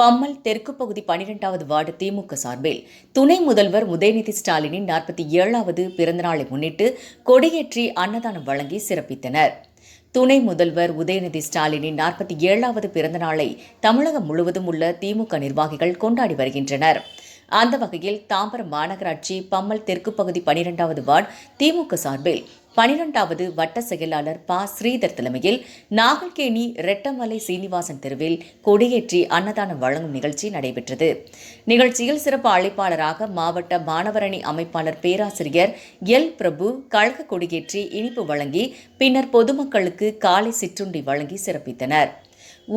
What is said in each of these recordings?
பம்மல் தெற்கு பகுதி பனிரெண்டாவது வார்டு திமுக சார்பில் துணை முதல்வர் உதயநிதி ஸ்டாலினின் நாற்பத்தி ஏழாவது பிறந்தநாளை முன்னிட்டு கொடியேற்றி அன்னதானம் வழங்கி சிறப்பித்தனர். துணை முதல்வர் உதயநிதி ஸ்டாலினின் நாற்பத்தி ஏழாவது பிறந்தநாளை தமிழகம் முழுவதும் உள்ள திமுக நிர்வாகிகள் கொண்டாடி வருகின்றனர். அந்த வகையில் தாம்பரம் மாநகராட்சி பம்மல் தெற்கு பகுதி பனிரெண்டாவது வார்டு திமுக சார்பில் பனிரெண்டாவது வட்ட செயலாளர் ப. ஸ்ரீதர் தலைமையில் நாகல்கேணி ரெட்டமலை சீனிவாசன் தெருவில் கொடியேற்றி அன்னதானம் வழங்கும் நிகழ்ச்சி நடைபெற்றது. நிகழ்ச்சியில் சிறப்பு அழைப்பாளராக மாவட்ட மாணவரணி அமைப்பாளர் பேராசிரியர் எல். பிரபு கழக கொடியேற்றி இனிப்பு வழங்கி பின்னர் பொதுமக்களுக்கு காலை சிற்றுண்டி வழங்கி சிறப்பித்தனர்.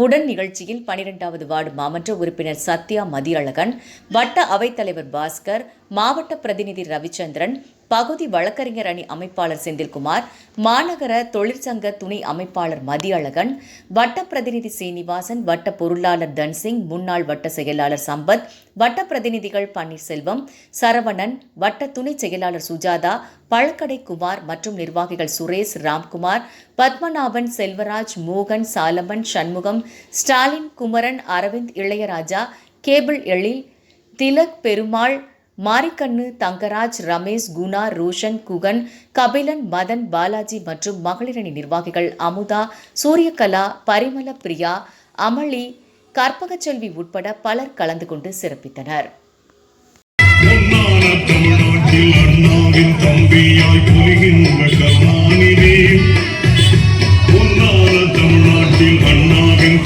உடன் நிகழ்ச்சியில் பனிரெண்டாவது வார்டு மாமன்ற உறுப்பினர் சத்யா மதியழகன் வட்ட அவைத்தலைவர் பாஸ்கர் மாவட்ட பிரதிநிதி ரவிச்சந்திரன் பகுதி வழக்கறிஞர் அணி அமைப்பாளர் செந்தில்குமார் மாநகர தொழிற்சங்க துணை அமைப்பாளர் மதியழகன் வட்ட பிரதிநிதி சீனிவாசன் வட்ட பொருளாளர் தன்சிங் முன்னாள் வட்ட செயலாளர் சம்பத் வட்ட பிரதிநிதிகள் பன்னீர்செல்வம் சரவணன் வட்ட துணை செயலாளர் சுஜாதா பழக்கடை குமார் மற்றும் நிர்வாகிகள் சுரேஷ் ராம்குமார் பத்மநாபன் செல்வராஜ் மோகன் சாலமன் சண்முகம் ஸ்டாலின் குமரன் அரவிந்த் இளையராஜா கேபிள் எழில் திலக் பெருமாள் மாரிக்கண்ணு தங்கராஜ் ரமேஷ் குணா ரோஷன் குகன் கபிலன் மதன் பாலாஜி மற்றும் மகளிரணி நிர்வாகிகள் அமுதா சூரியகலா பரிமள பிரியா அமளி கற்பகச்செல்வி உட்பட பலர் கலந்து கொண்டு சிறப்பித்தனர்.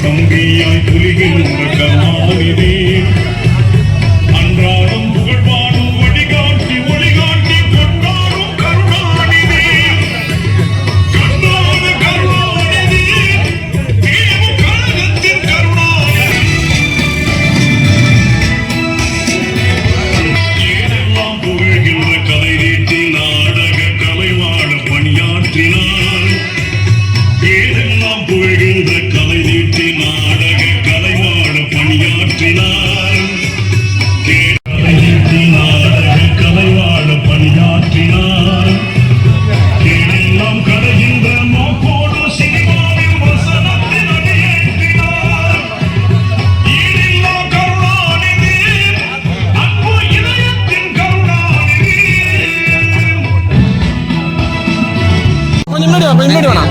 தம்பியாய் கொஞ்சம் முன்னாடி வா, முன்னாடி வேணாம்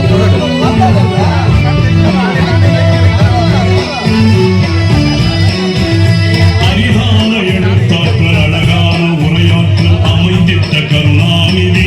அழகான உரையாற்று அமைந்திட்ட கருணாநிதி.